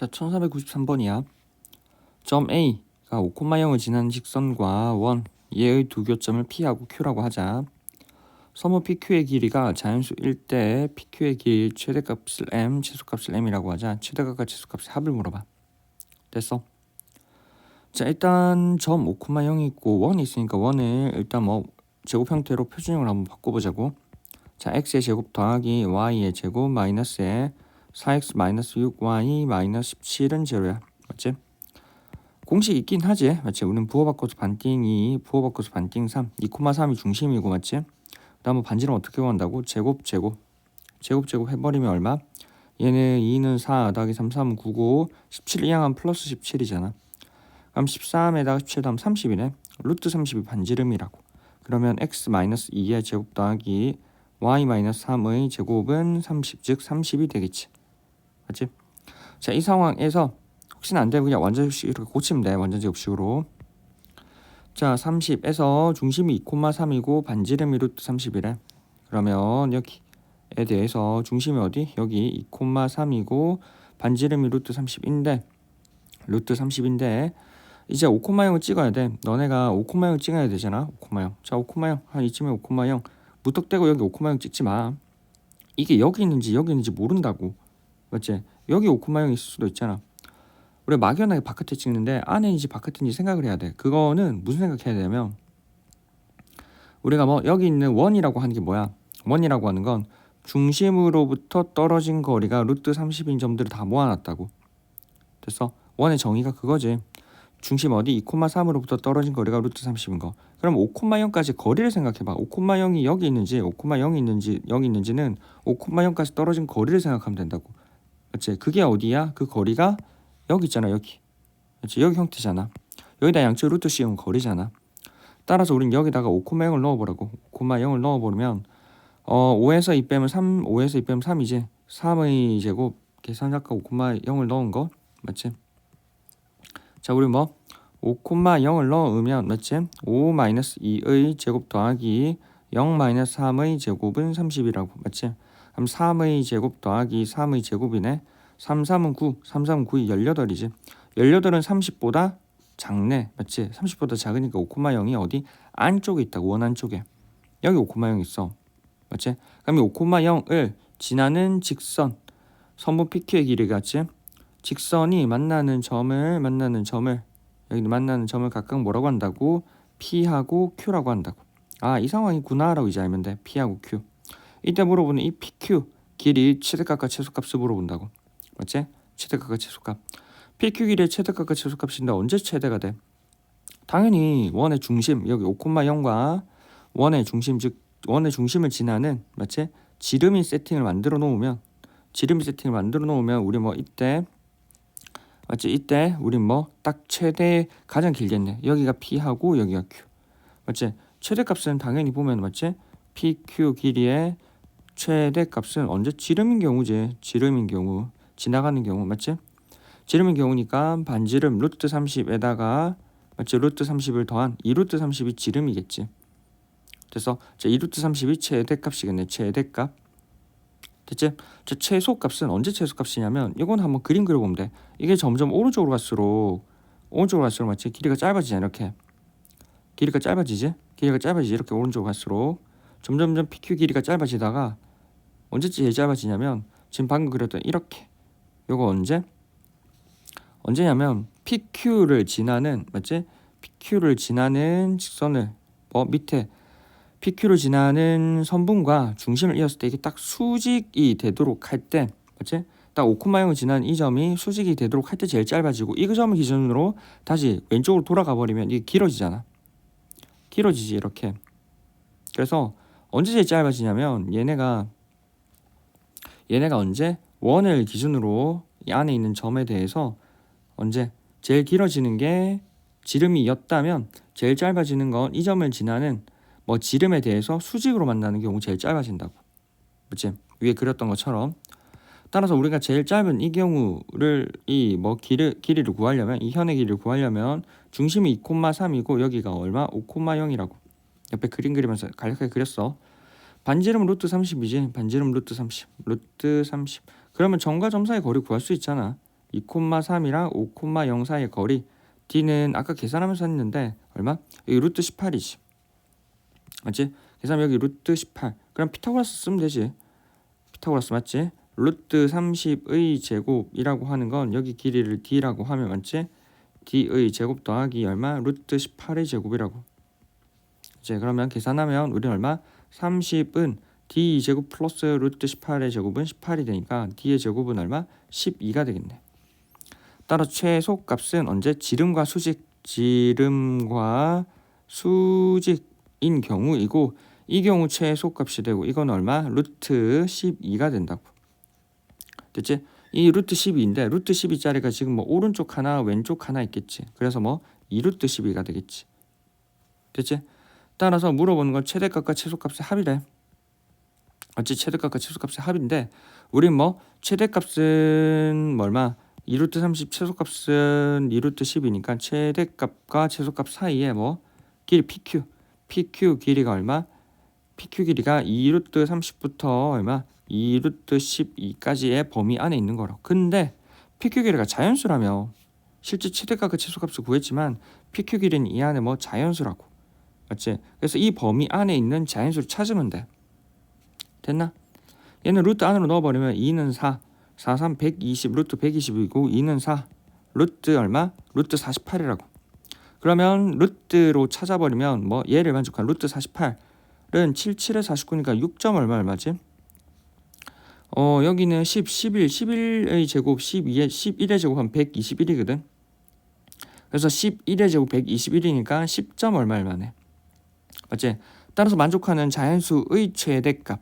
자, 1493번이야. 점 A가 5,0을 지나는 직선과 원 얘의 두 교점을 P하고 Q라고 하자. 서무 PQ의 길이가 자연수 1대 PQ의 길 최대값을 M, 최소값을 M이라고 하자. 최대값과 최소값의 합을 물어봐. 됐어. 자, 일단 점 5,0이 있고 원이 있으니까 원을 일단 뭐 제곱 형태로 표준형을 한번 바꿔보자고. 자, x의 제곱 더하기 y의 제곱 마이너스에 4x 마이너스 6y 마이너스 17은 제로야. 맞지? 공식 있긴 하지. 맞지? 우리는 부호 바꿔서 반띵 2, 부호 바꿔서 반띵 3, 2,3이 중심이고 맞지? 그 다음 반지름 어떻게 구한다고? 제곱 제곱 제곱 제곱 해버리면 얼마? 얘는 2는 4 더하기 3, 3은 9고 17 이항하면 플러스 17이잖아. 그럼 13에다가 17 더하면 30이네. 루트 30이 반지름이라고. 그러면 x 마이너스 2의 제곱 더하기 y 마이너스 3의 제곱은 30, 즉 30이 되겠지. 맞지? 자, 이 상황에서 혹시나 안 되면 그냥 완전식 이렇게 고치면 돼. 완전 제곱식으로. 자, 30에서 중심이 2,3이고 반지름이 루트 30이래. 그러면 여기에 대해서 중심이 어디? 여기 2,3이고 반지름이 루트 30인데 루트 30인데 이제 5,0을 찍어야 돼. 너네가 5,0을 찍어야 되잖아. 5,0. 자, 5,0. 한 이쯤에 5,0. 무턱대고 여기 5,0 찍지 마. 이게 여기 있는지 여기 있는지 모른다고. 맞지? 여기 5,0 있을 수도 있잖아. 우리 막연하게 바깥에 찍는데 안에인지 바깥인지 생각을 해야 돼. 그거는 무슨 생각해야 되냐면 우리가 뭐 여기 있는 원이라고 하는 게 뭐야? 원이라고 하는 건 중심으로부터 떨어진 거리가 루트 30인 점들을 다 모아놨다고. 됐어? 원의 정의가 그거지. 중심 어디 2,3으로부터 떨어진 거리가 루트 30인 거. 그럼 5,0까지 거리를 생각해봐. 5,0이 여기 있는지 5,0이 있는지 여기 있는지는 5,0까지 떨어진 거리를 생각하면 된다고. 맞지? 그게 어디야? 그 거리가 여기 있잖아 여기. 맞지? 여기 형태잖아. 여기다 양쪽 루트 씌운 거리잖아. 따라서 우린 여기다가 5,0을 넣어보라고. 5,0을 넣어보면 어 5에서 2 빼면 3, 5에서 2 빼면 3이지. 3의 제곱 계산 아까 5,0을 넣은 거 맞지? 자 우리 뭐 5,0을 넣으면 맞지? 5 마이너스 2의 제곱 더하기 0 마이너스 3의 제곱은 30이라고 맞지? 그럼 3의 제곱 더하기 3의 제곱이네. 3, 3은 9, 3, 3은 9이 18이지. 18은 30보다 작네. 맞지? 30보다 작으니까 5,0이 어디? 안쪽에 있다고. 원 안쪽에. 여기 5,0 있어. 맞지? 그럼 이 5,0을 지나는 직선. 선분 PQ의 길이 같지? 직선이 만나는 점을 만나는 점을 여기 만나는 점을 각각 뭐라고 한다고? P하고 Q라고 한다고. 아, 이 상황이구나라고 이제 알면 돼. P하고 Q. 이때 물어보는 이 PQ 길이 최대값과 최소값을 물어본다고. 맞지? 최대값과 최소값. PQ 길이의 최대값과 최소값인데 언제 최대가 돼? 당연히 원의 중심 여기 5,0과 원의 중심 즉 원의 중심을 지나는 맞지? 지름이 세팅을 만들어 놓으면 지름 세팅을 만들어 놓으면 우리 뭐 이때 맞지? 이때 우리 뭐 딱 최대 가장 길겠네. 여기가 P하고 여기가 Q. 맞지? 최대값은 당연히 보면 맞지? PQ 길이의 최대 값은 언제 지름인 경우지. 지름인 경우 지나가는 경우 맞지? 지름인 경우니까 반지름 루트 30에다가 맞지? 루트 30을 더한 2루트 30이 지름이겠지. 그래서 자, 2루트 30이 최대값이겠네. 최대값. 됐지? 자, 최소값은 언제 최소값이냐면 이건 한번 그림 그려보면 돼. 이게 점점 오른쪽으로 갈수록 오른쪽으로 갈수록 맞지? 길이가 짧아지잖아 이렇게. 길이가 짧아지지? 길이가 짧아지지 이렇게 오른쪽으로 갈수록 점점점 PQ 길이가 짧아지다가 언제쯤 제일 짧아지냐면 지금 방금 그렸던 이렇게 요거 언제? 언제냐면 PQ를 지나는 맞지? PQ를 지나는 직선을 어 밑에 PQ를 지나는 선분과 중심을 이었을 때 이게 딱 수직이 되도록 할 때 맞지? 딱 5,0을 지난 이 점이 수직이 되도록 할 때 제일 짧아지고 이 점을 기준으로 다시 왼쪽으로 돌아가 버리면 이게 길어지잖아. 길어지지 이렇게. 그래서 언제 제일 짧아지냐면 얘네가 얘네가 언제 원을 기준으로 이 안에 있는 점에 대해서 언제 제일 길어지는 게 지름이었다면 제일 짧아지는 건 이 점을 지나는 뭐 지름에 대해서 수직으로 만나는 경우 제일 짧아진다고. 그치? 위에 그렸던 것처럼 따라서 우리가 제일 짧은 이 경우를 이 뭐 길이 길이를 구하려면 이 현의 길이를 구하려면 중심이 2,3이고 여기가 얼마? 5,0이라고. 옆에 그림 그리면서 간략하게 그렸어. 반지름 루트 30이지. 반지름 루트 30. 루트 30. 그러면 점과 점 사이 거리 구할 수 있잖아. 2,3이랑 5,0 사이의 거리 d는 아까 계산하면서 했는데 얼마? 여기 루트 18이지. 맞지? 계산하면 여기 루트 18. 그럼 피타고라스 쓰면 되지. 피타고라스 맞지? 루트 30의 제곱이라고 하는 건 여기 길이를 d라고 하면 맞지? d의 제곱 더하기 얼마? 루트 18의 제곱이라고. 이제 그러면 계산하면 우리 얼마? 30은 d 제곱 플러스 루트 18의 제곱은 18이 되니까 d의 제곱은 얼마? 12가 되겠네. 따라 최소 값은 언제 지름과 수직, 지름과 수직인 경우이고 이 경우 최소 값이 되고 이건 얼마? 루트 12가 된다고. 됐지? 이 루트 12인데 루트 12짜리가 지금 뭐 오른쪽 하나 왼쪽 하나 있겠지. 그래서 뭐 2루트 12가 되겠지. 됐지? 따라서 물어보는 건 최대값과 최소값의 합이래. 어찌 최대값과 최소값의 합인데 우린 뭐 최대값은 뭐 얼마? 2루트 30 최소값은 2루트 10이니까 최대값과 최소값 사이에 뭐 길이 PQ PQ 길이가 얼마? PQ 길이가 2루트 30부터 얼마? 2루트 12까지의 범위 안에 있는 거라. 근데 PQ 길이가 자연수라며 실제 최대값과 최소값을 구했지만 PQ 길이는 이 안에 뭐 자연수라고. 맞지? 그래서 이 범위 안에 있는 자연수를 찾으면 돼. 됐나? 얘는 루트 안으로 넣어버리면 2는 4, 4, 3, 120, 루트 120이고 2는 4, 루트 얼마? 루트 48이라고. 그러면 루트로 찾아버리면 뭐 얘를 만족한 루트 48은 77에 49니까 6점 얼마 얼마지? 어 여기는 10, 11, 11의 제곱 12의 11의 제곱하면 121이거든. 그래서 11의 제곱 121이니까 10점 얼마 얼마네. 맞지? 따라서 만족하는 자연수의 최대값.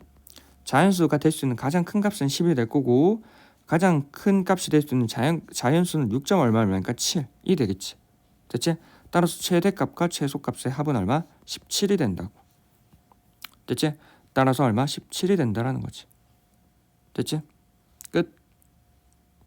자연수가 될 수 있는 가장 큰 값은 10이 될 거고 가장 큰 값이 될 수 있는 자연 자연수는 6점 얼마 얼마니까 7이 되겠지. 됐지? 따라서 최대값과 최소값의 합은 얼마? 17이 된다고. 됐지? 따라서 얼마? 17이 된다라는 거지. 됐지? 끝.